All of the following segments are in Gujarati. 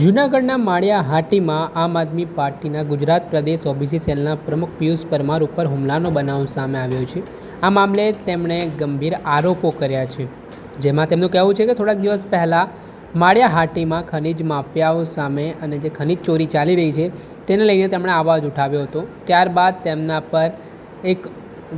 જૂનાગઢના માળિયા હાટીમાં આમ આદમી પાર્ટીના ગુજરાત પ્રદેશ ઓબીસી સેલના પ્રમુખ પિયુષ પરમાર ઉપર હુમલાનો બનાવ સામે આવ્યો છે. આ મામલે તેમણે ગંભીર આરોપો કર્યા છે. જેમાં તેમનું કહેવું છે કે થોડાક દિવસ પહેલાં માળિયા હાટીમાં ખનિજ માફિયાઓ સામે અને જે ખનિજ ચોરી ચાલી રહી છે, તેને લઈને તેમણે અવાજ ઉઠાવ્યો હતો. ત્યારબાદ તેમના પર એક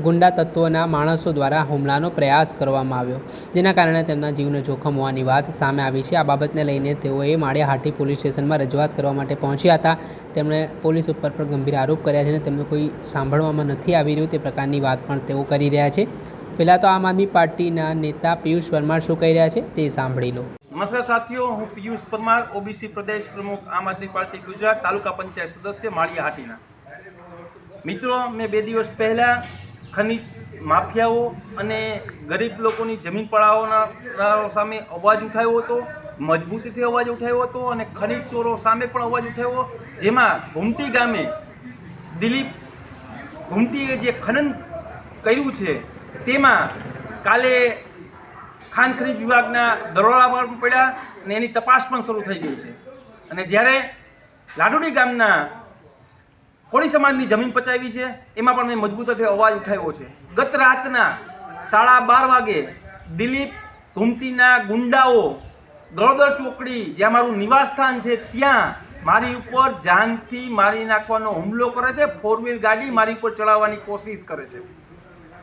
ગુંડા તત્વોના માણસો દ્વારા હુમલાનો પ્રયાસ કરવામાં આવ્યો. જેના કારણે તેમના જીવને જોખમ હોવાની વાત સામે આવી છે. આ બાબતને લઈને તેઓએ માળિયાહાટી પોલીસ સ્ટેશનમાં રજૂઆત કરવા માટે પહોંચ્યા હતા. તેમણે પોલીસ ઉપર પણ ગંભીર આરોપ કર્યા છે અને તેમને કોઈ સાંભળવામાં નથી આવી રહ્યું તે પ્રકારની વાત પણ તેઓ કરી રહ્યા છે. પહેલાં તો આમ આદમી પાર્ટીના નેતા પિયુષ પરમાર શું કહી રહ્યા છે તે સાંભળી લો. નમસ્કાર સાથીઓ, હું પિયુષ પરમાર, ઓબીસી પ્રદેશ પ્રમુખ, આમ આદમી પાર્ટી ગુજરાત તાલુકા પંચાયત સદસ્ય, માળિયા હાટીના. મિત્રો, મેં બે દિવસ પહેલાં ખનિજ માફિયાઓ અને ગરીબ લોકોની જમીન પડાવોના સામે અવાજ ઉઠાવ્યો હતો, મજબૂતીથી અવાજ ઉઠાવ્યો હતો અને ખનિજ ચોરો સામે પણ અવાજ ઉઠાવ્યો, જેમાં ઘુમટી ગામે દિલીપ ઘુમટીએ જે ખનન કર્યું છે, તેમાં કાલે ખાન વિભાગના દરોડા પણ પડ્યા અને એની તપાસ પણ શરૂ થઈ ગઈ છે. અને જ્યારે લાડુડી ગામના કોળી સમાજની જમીન પચાવી છે, એમાં પણ મેં મજબૂતાથી અવાજ ઉઠાવ્યો છે. ગત રાતના સાડા બાર વાગે દિલીપ ઘુમટીના ગુંડાઓ, ગળદર ચોકડી, જ્યાં મારું નિવાસસ્થાન છે, ત્યાં મારી ઉપર જાનથી મારી નાખવાનો હુમલો કરે છે ફોર વ્હીલ ગાડી મારી ઉપર ચડાવવાની કોશિશ કરે છે.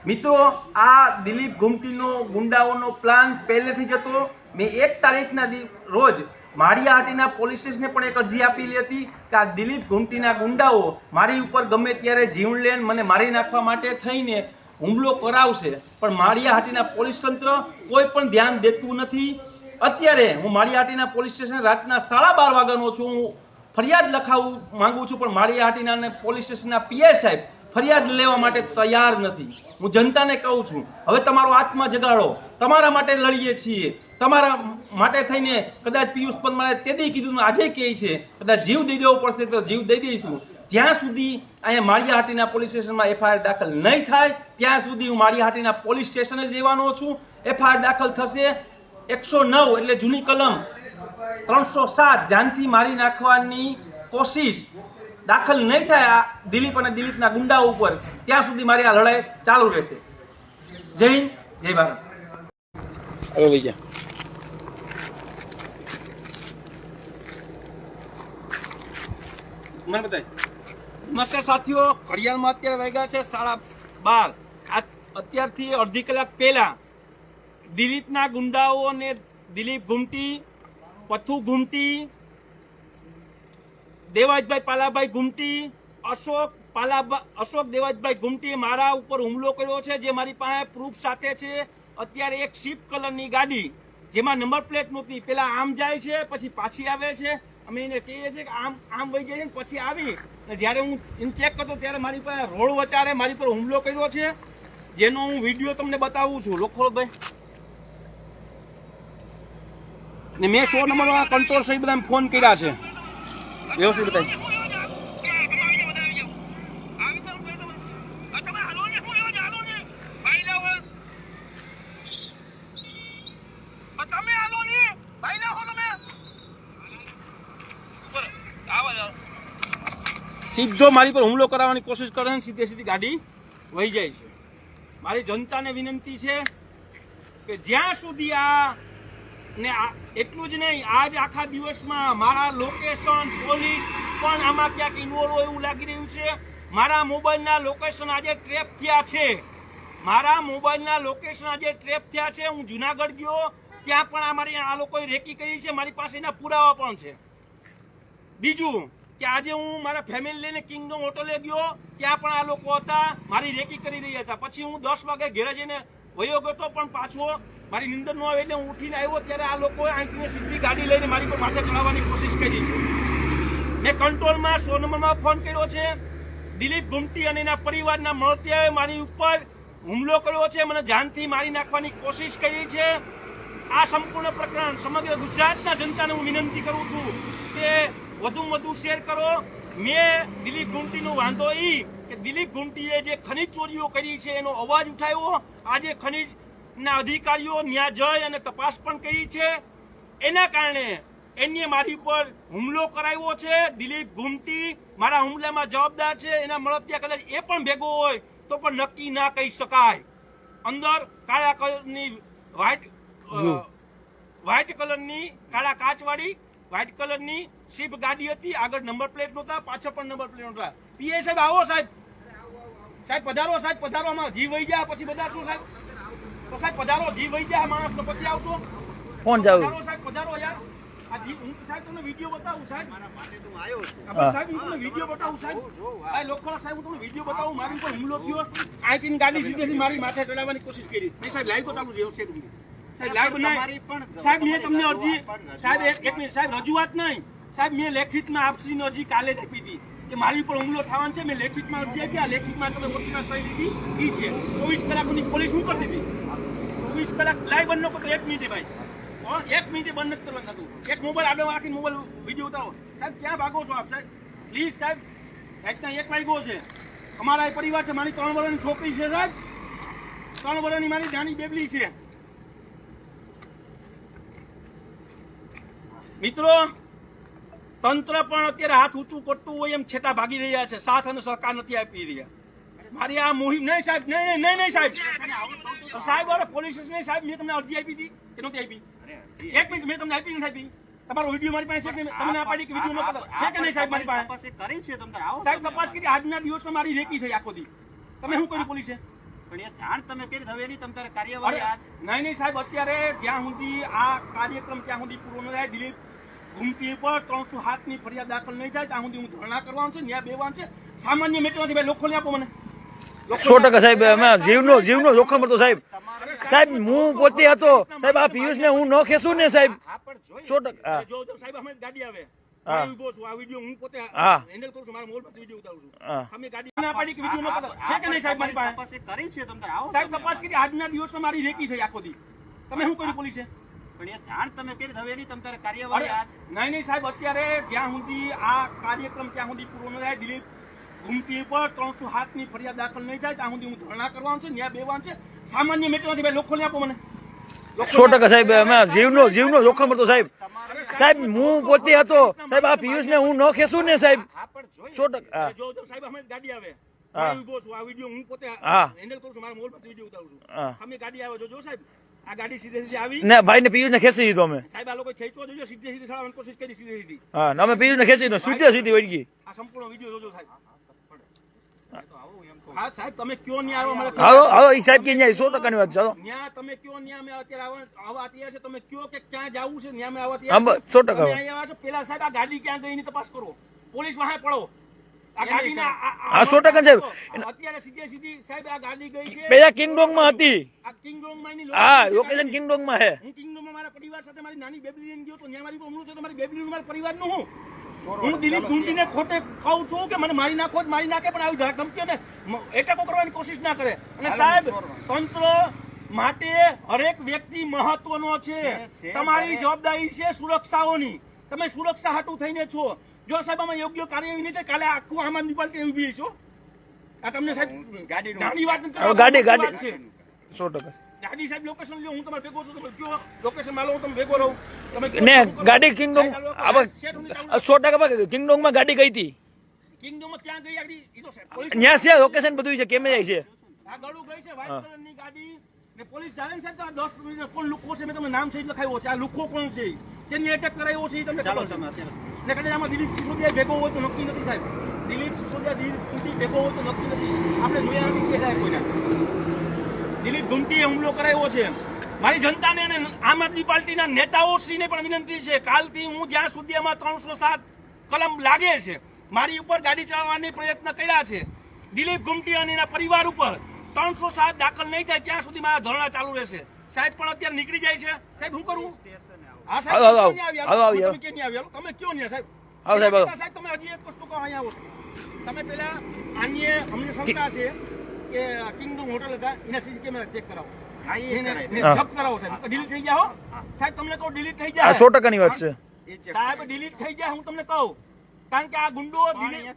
મિત્રો, આ દિલીપ ઘુમટીનો ગુંડાઓનો પ્લાન પહેલેથી જ હતો. મેં એક તારીખના દી રોજ માળિયાહાટીના પોલીસ સ્ટેશને પણ એક અરજી આપેલી હતી કે આ દિલીપ ઘુમટીના ગુંડાઓ મારી ઉપર ગમે ત્યારે જીવલેણ મને મારી નાખવા માટે થઈને હુમલો કરાવશે. પણ માળિયાહાટીના પોલીસ તંત્ર કોઈ પણ ધ્યાન દેતું નથી. અત્યારે હું માળિયાહાટીના પોલીસ સ્ટેશન રાતના સાડા બાર વાગ્યાનો છું. હું ફરિયાદ લખાવું માગું છું, પણ માળિયાહાટીના પોલીસ સ્ટેશનના પીએ સાહેબ ફરિયાદ લેવા માટે તૈયાર નથી. હું જનતાને કહું છું, હવે તમારો આત્મા જગાડો. તમારા માટે લડીએ છીએ. તમારા માટે થઈને કદાચ પિયુષ પરમારે તેથી કીધું આજે કહે છે, કદાચ જીવ દઈ દેવો પડશે તો જીવ દઈ દઈશું. જ્યાં સુધી અહીંયા માળિયાહાટીના પોલીસ સ્ટેશનમાં એફઆઈઆર દાખલ નહીં થાય, ત્યાં સુધી હું માળિયાહાટીના પોલીસ સ્ટેશને જ રહેવાનો છું. એફઆઈઆર દાખલ થશે એકસો નવ એટલે જૂની કલમ ત્રણસો સાત. જાનથી મારી નાખવાની કોશિશ. દાખલ નહીં થયા દિલીપ અને દિલીપના ગુંડા ઉપર ત્યાં સુધી મારી આ લડાઈ ચાલુ રહેશે. જય હિન્દ જય ભારત. હવે ભાઈ જા મને બતાય. નમસ્કાર સાથીઓ ઘડિયાળમાં અત્યારે વાગ્યા છે સાડા બાર. આ અત્યારથી અડધી કલાક પહેલા દિલીપના ગુંડાઓ અને દિલીપ ઘૂમટી પથ્થુ ઘુમટી દેવાજભાઈ પાલાભાઈ ઘુમટી અશોક પાલાભા, અશોક દેવાજભાઈ ઘુમટી મારા ઉપર હુમલો કર્યો છે, જે મારી પાસે પ્રૂફ સાથે છે. અત્યારે એક શિપ કલરની ગાડી, જેમાં નંબર પ્લેટ નહોતી. પેલા આમ જાય છે, પછી પાછી આવે છે. અમે એને કહીએ છીએ કે આમ આમ વહી જાય પછી આવી. અને જ્યારે હું એને ચેક કરતો, ત્યારે મારી પાસે રોડ વચારે મારી પર હુમલો કર્યો છે. જેનો હું વીડિયો તમને બતાવું છું. લોખોડભાઈ ને મેં સો નંબર કંટ્રોલ સહી બધા ફોન કર્યા છે. વ્યવસ્થિત બતાવી સીધો મારી પર હુમલો કરાવવાની કોશિશ કરે ને, સીધે સીધી ગાડી વહી જાય છે. મારી જનતાને વિનંતી છે કે જ્યાં સુધી આ ને આ- એટલું જ નહીં, આજ આખા દિવસમાં મારા લોકેશન પોલીસ પણ આમાં ક્યાંક ઇન્વોલ્વ હોય એવું લાગી રહ્યું છે. મારા મોબાઈલના લોકેશન આજે ટ્રેપ થયા છે. મારા મોબાઈલના લોકેશન આજે ટ્રેપ થયા છે. હું જુનાગઢ ગયો, ત્યાં પણ અમારી આ લોકોએ રેકી કરી છે. મારી પાસે એના પુરાવા પણ છે. બીજું કે આજે હું મારા ફેમિલી લઈને કિંગડમ હોટલે ગયો, ત્યાં પણ આ લોકો હતા. મારી રેકી કરી રહ્યા હતા. પછી હું દસ વાગે ઘેરે જઈને વયો ગયો તો પણ પાછો મારી નિંદર ન આવે એટલે હું ઉઠીને આવ્યો ત્યારે આ લોકોએ આંખીને સીધી ગાડી લઈને મારી પર માથે ચડાવવાની કોશિશ કરી છે. મેં કંટ્રોલમાં સો નંબરમાં ફોન કર્યો છે. દિલીપ ગુમટી અને એના પરિવારના મળતિયાએ મારી ઉપર હુમલો કર્યો છે. મને જાનથી મારી નાખવાની કોશિશ કરી છે. આ સંપૂર્ણ પ્રકરણ સમગ્ર ગુજરાતના જનતાને હું વિનંતી કરું છું કે વધુ વધુ શેર કરો. મેં દિલીપ ગુમટીનો વાંધો એ કે દિલીપ ગુમટીએ જે ખનીજ ચોરીઓ કરી છે એનો અવાજ ઉઠાવ્યો. આજે ખનીજના અધિકારીઓ ન્યા જઈ અને તપાસ પણ કરી છે. એના કારણે એને મારી પર હુમલો કરાવ્યો છે. દિલીપ ઘુમટી મારા હુમલામાં જવાબદાર છે. એના મળતિયા કદાચ એ પણ ભેગો હોય તો પણ નક્કી ના કહી શકાય. અંદર કાળા કલરની વ્હાઇટ વ્હાઇટ કલરની કાળા કાચવાળી વ્હાઈટ કલરની શિપ ગાડી હતી. આગળ નંબર પ્લેટ નહોતા પાછળ પણ નંબર પ્લેટ નહોતા. પીએ સાહેબ આવો સાહેબ. સાહેબ પધારો સાહેબ પધારો. આમાં જીવ વહી ગયા પછી બધા શું સાહેબ. તો સાહેબ પધારો જીવ વહી ગયા માણસ તો પછી આવશો. કોણ જાવ પધારો સાહેબ પધારો યાર. આ જી હું સાહેબ તમને વીડિયો બતાવું સાહેબ. હા. હા. સાહેબ હું તમને વીડિયો બતાવું સાહેબ. આ લોકો સાહેબ હું તમને વીડિયો બતાવું મારી ઉપર હુમલો થયો. આઈટીની ગાડી સીધી મારી માથે ચડાવવાની કોશિશ કરી. મેં સાહેબ લાઈવ તો ચાલુ છે. સાહેબ નહીં સાહેબ મેં તમને અરજી સાહેબ એક મિનિટ સાહેબ રજૂઆત નહીં. સાહેબ મેં લેખિતમાં આપસીને અરજી કાલે જ આપી હતી કે મારી ઉપર હુમલો થવાનો છે. મેં લેખિતમાં અરજી આપી. આ લેખિતમાં તમે વકીલના સહી લીધી. એ છે. ચોવીસ કલાકની પોલીસ શું કરતી દીધી ચોવીસ કલાક લાઈવ બંધ ન એક મિનિટે ભાઈ? એક મિનિટે બંધ નથી કરવાનું થતું. એક મોબાઈલ આગળ રાખીને મોબાઈલ વીડિયો ઉતારો. સાહેબ ક્યાં ભાગો છો આપ સાહેબ? પ્લીઝ સાહેબ રાતના એક વાગ્યો છે. અમારા પરિવાર છે. મારી ત્રણ વર્ષની છોકરી છે સાહેબ. ત્રણ વર્ષની મારી નાની બેબલી છે. મિત્રો તંત્ર પણ અત્યારે હાથ ઊંચું કરતું હોય એમ છેટા ભાગી રહ્યા છે. સાથ અને સહકાર નથી આપી રહ્યા. મારી આ મોહિમ નહીં સાહેબ નહીં નહીં, નહીં સાહેબ. સાહેબ અરે પોલીસ સ્ટેશન સાહેબ મેં તમને અરજી આપી હતી કે નહોતી આપી? એક મિનિટ મેં તમને આપી નથી આપી. તમારો વીડિયો મારી પાસે છે કે તમને આ પાડી કે વીડિયો છે કે નહીં સાહેબ મારી પાસે? કરી છે તમને આવો સાહેબ તપાસ કરી. આજના દિવસમાં મારી રેકી થઈ આખો દી. તમે શું કર્યું પોલીસે? પણ એ જાણ તમે કરી હવે એની તમ કાર્યવાહી નહીં નહીં સાહેબ અત્યારે જ્યાં સુધી આ કાર્યક્રમ ત્યાં સુધી પૂરો ન થાય દિલીપ ઘૂમટી પર ત્રણસો હાથની ફરિયાદ દાખલ નહીં થાય ત્યાં સુધી હું ધરણા કરવાનું છે ન્યાય બેવાનું છે. સામાન્ય મેટરમાંથી ભાઈ લોકોને આપો મને. સો ટકા સાહેબ અમે જીવનો જીવનો જોખમ હતો સાહેબ. સાહેબ હું પોતે હતો. સાહેબ આ પિયુષ ને હું ન ખેસું ને સાહેબ. હા પણ જોઈ. સો ટકા સાહેબ અમે ગાડી આવે. હા. હું ઊભો છું આ વીડિયો હું પોતે હા. હેન્ડલ કરું છું મારા મોબાઈલ પરથી વીડિયો ઉતારું છું. હા. અમે ગાડી ના પાડી કે વીડિયો મોકલો છે કે નહીં સાહેબ મારી પાસે? તપાસ કરી છે તમને આવો સાહેબ તમે. તપાસ કરી આજના દિવસ મારી રેકી થઈ આખો દી. તમે શું કર્યું પોલીસે? પણ એ જાણ તમે કરી હવે એની તમ કાર્યવાહી નહીં નહીં સાહેબ અત્યારે જ્યાં સુધી આ કાર્યક્રમ ત્યાં સુધી પૂરો ન થાય દિલીપ પર ત્રણસો હાથની ફરિયાદ દાખલ નહીં થાય ત્યાં સુધી હું ધરણા કરવાનું છે ન્યાય બેવાનું છે. સામાન્ય મેટરમાંથી ભાઈ લોકોને આપો મને. સો ટકા સાહેબ અમે જીવનો જીવનો જોખમ હતો સાહેબ. સાહેબ હું પોતે હતો. સાહેબ આ પિયુષ ને હું ન ખેસું ને સાહેબ. સો ટકા સાહેબ અમે ગાડી આવે. હા. હું છું આ વીડિયો હું પોતે હેન્ડલ કરું છું મારા મોબાઈલ પર વીડિયો ઉતારું છું. અમે ગાડી આવે જો જો સાહેબ. આ ગાડી સીધે સીધી આવી? ને ભાઈ ને પિયુષ ને ખેંચી દીધો અમે. સાહેબ આ લોકો ખેંચવા જોઈએ સીધે સીધી ચડાવવાની કોશિશ કરી સીધે સીધી. હા ને અમે પિયુષ ને ખેંચી દીધો સીધે સીધી વળી ગઈ આ સંપૂર્ણ વીડિયો જોજો સાહેબ. હા સાહેબ તમે કયો ન્યાય આવો મને હાલો હાલો સાહેબ કે ન્યાય સો ટકાની વાત ચાલો ન્યા તમે કયો ન્યા અમે અત્યારે આવા આવા અત્યારે છે તમે કયો કે ક્યાં જવું છે ન્યા અમે આવા હા, તૈયાર બસ, છે. આવ્યા પેલા સાહેબ આ ગાડી ક્યાં ગઈ એની તપાસ કરો. પોલીસ વાહે પડો. હા, સો ટકા સાહેબ. અત્યારે સીધે સીધી સાહેબ આ ગાડી ગઈ છે. પેલા કિંગડોંગમાં હતી. હા લોકેશન. કિંગડોંગમાં હે. હું કિંગડોમમાં મારા પરિવાર સાથે મારી નાની બેબી લઈને ગયો તો ત્યાં મારી પર હુમલો થયો તો મારી બેબી મારા પરિવારનું હું? હું દિલીપ ગુંટીને ખોટે કહું છું કે મને મારી નાખો મારી નાખે પણ આવી ધમકીઓને એટેકો કરવાની કોશિશ ના કરે. અને સાહેબ તંત્ર માટે હરેક વ્યક્તિ મહત્વનો છે. છે, તમારી જવાબદારી છે સુરક્ષાઓની. તમે સુરક્ષા હાટું થઈને છો. જો સાહેબ આમાં યોગ્ય કાર્યવાહી નહીં કાલે આખું આમ આદમી પાર્ટી ઊભી છો આ તમને સાહેબ ગાડી નાની વાત ગાડી- ગાડી- સો ટકા. ગાડી સાહેબ લોકેશન લ્યો હું તમારે ભેગો છું તમે કયો. લોકેશનમાં લો હું તમે ભેગો રહું. તમે ને ગાડી હું સો ટકા કિંગડોંગમાં ગાડી ગઈ હતી. કિંગડમમાં ક્યાં ગઈ? સાહેબ ત્યાં છે. લોકેશન બધું છે કેમેરા છે. આ ગળું ગઈ છે વ્હાઈટ ગાડી. પોલીસ જાણે છે સાહેબ તો આ દસ મિનિટ કોણ લુખો છે મેં તમને નામ સહિત લખાવ્યો છે આ લુખો કોણ છે? તેની એટેક કરાવ્યો છે તમને ચાલો ખબર છે. તમે ને કદાચ આમાં દિલીપ સિસોદિયા ભેગો હોય તો નક્કી નથી સાહેબ. દિલીપ સિસોદિયા દિલીપ ગુંટી ભેગો હોય તો નક્કી નથી. આપણે જોયા નથી પહેલા કોઈને. દિલીપ ગુંટીએ હુમલો કરાવ્યો છે. મારી જનતાને અને આમ આદમી પાર્ટીના નેતાઓશ્રીને પણ વિનંતી છે કાલથી હું જ્યાં સુધી આમાં ત્રણસો સાત કલમ લાગે છે મારી ઉપર ગાડી ચલાવવાની પ્રયત્ન કર્યા છે. દિલીપ ગુમટી અને એના પરિવાર ઉપર ત્રણસો સાત દાખલ નહીં થાય ત્યાં સુધી મારા ધરણા ચાલુ રહેશે. સાહેબ પણ અત્યારે નીકળી જાય છે. સાહેબ શું કરવું હા સાહેબ ક્યાં નહીં આવ્યા? તમે કયો નહીં સાહેબ? સાહેબ, તમે હજી એક વસ્તુ કહો અહીંયા આવો. તમે પેલા આની અમને શંકા છે કે કિંગડમ હોટલ હતા એના સીસી કેમેરા ચેક કરાવો. હા, એ એને- કરાય. એને હા. જપ્ત કરાવો સાહેબ. ડિલીટ થઈ ગયા સાહેબ તમને કહું ડિલીટ થઈ આ જાય વાત છે. સાહેબ ડિલીટ થઈ જાય હું તમને કહું. કારણ કે આ ગુંડો ને.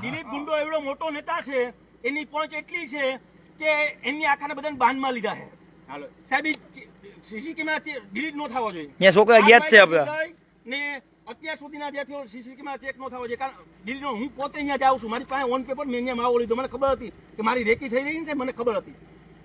દિલીપ ગુંડો એવડો મોટો નેતા છે. એની પહોંચ એટલી છે કે એમની આખાને બધાને બાંધમાં લીધા છે. હાલો. સાહેબ સીસી કેમેરા ડિલીટ ન થવા જોઈએ. છોકરા ગયા છે આપડા ને અત્યાર સુધીના જે થયો સીસીટીવીમાં ચેક ન થવો જોઈએ. કારણ દિલ્હીનો હું પોતે અહીંયા જાઉં છું. મારી પાસે ઓન પેપર મેં અહીંયા માવો લીધો. મને ખબર હતી કે મારી રેકી થઈ રહી છે મને ખબર હતી.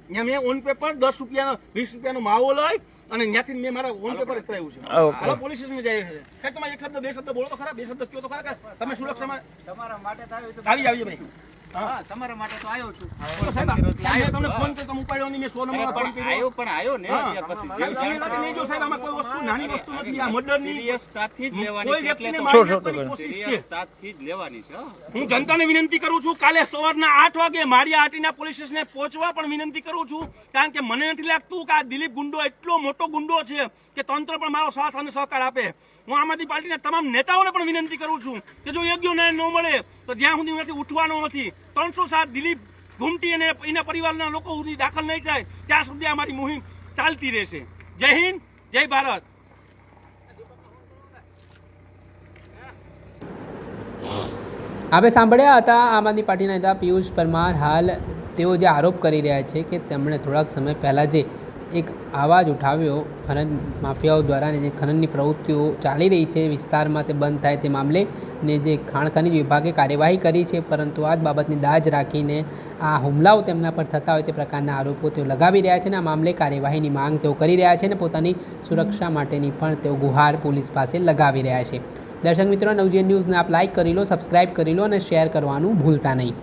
અહીંયા મેં ઓન પેપર દસ રૂપિયાનો વીસ રૂપિયાનો માવો લઈ અને ત્યાંથી મેં મારા ઓન પેપર જ કરાવ્યું છે. હાલો પોલીસ સ્ટેશન જાય છે સાહેબ તમારે એક શબ્દ બે શબ્દ બોલો તો ખરા બે શબ્દ કયો તો ખરા તમે સુરક્ષામાં તમારા માટે આવી આવજો ભાઈ. તમારા માટે તો આવ્યો છું. સાહેબ સાહેબ, તમને ફોન કર્યો ઉપાડ્યો નહીં મેં સો નંબર પણ આવ્યો પણ આવ્યો ને પછી. સાહેબ, સિવિલ નહીં જો સાહેબ આમાં કોઈ વસ્તુ નાની વસ્તુ નથી આ મર્ડરની સિરિયસતાથી જ લેવાની છે એટલે વ્યક્તિને તો મારી શું, શું નાખવાની કરો? કોશિશ છે. સિરિયસતાથી જ લેવાની છે હું. જનતાને વિનંતી કરું છું કાલે સવારના આઠ વાગે માળિયા આટીના પોલીસ સ્ટેશને પહોંચવા પણ વિનંતી કરું છું કારણ કે મને નથી લાગતું કે આ દિલીપ ગુંડો એટલો મોટો ગુંડો છે કે તંત્ર પણ મારો સાથ અને સહકાર આપે. હું આમ આદમી પાર્ટીના તમામ નેતાઓને પણ વિનંતી કરું છું કે જો યોગ્ય ન્યાય ન મળે તો જ્યાં સુધી નથી ઉઠવાનો નથી ત્રણસો સાત દિલીપ ઘુમટી અને એના પરિવારના લોકો સુધી દાખલ નહીં થાય, ત્યાં સુધી અમારી મુહિમ ચાલતી રહેશે. જય હિન્દ, જય ભારત. આપણે સાંભળ્યા હતા આમ આદમી પાર્ટીના નેતા પિયુષ પરમાર હાલ તેઓ જે આરોપ કરી રહ્યા છે કે તેમણે થોડાક સમય પહેલાં જે એક આવાજ ઉઠાવ્યો ખનન માફિયાઓ દ્વારા ને જે ખનનની પ્રવૃત્તિઓ ચાલી રહી છે, વિસ્તારમાં તે બંધ થાય તે મામલે ને જે ખાણ ખનીજ વિભાગે કાર્યવાહી કરી છે, પરંતુ આ જ બાબતની દાજ રાખીને આ હુમલાઓ તેમના પર થતા હોય તે પ્રકારના આરોપો તેઓ લગાવી રહ્યા છે અને આ મામલે કાર્યવાહીની માંગ તેઓ કરી રહ્યા છે અને પોતાની સુરક્ષા માટેની પણ તેઓ ગુહાર પોલીસ પાસે લગાવી રહ્યા છે. દર્શક મિત્રો, નવજીવન ન્યૂઝને આપ લાઇક કરી લો સબસ્ક્રાઇબ કરી લો અને શેર કરવાનું ભૂલતા નહીં.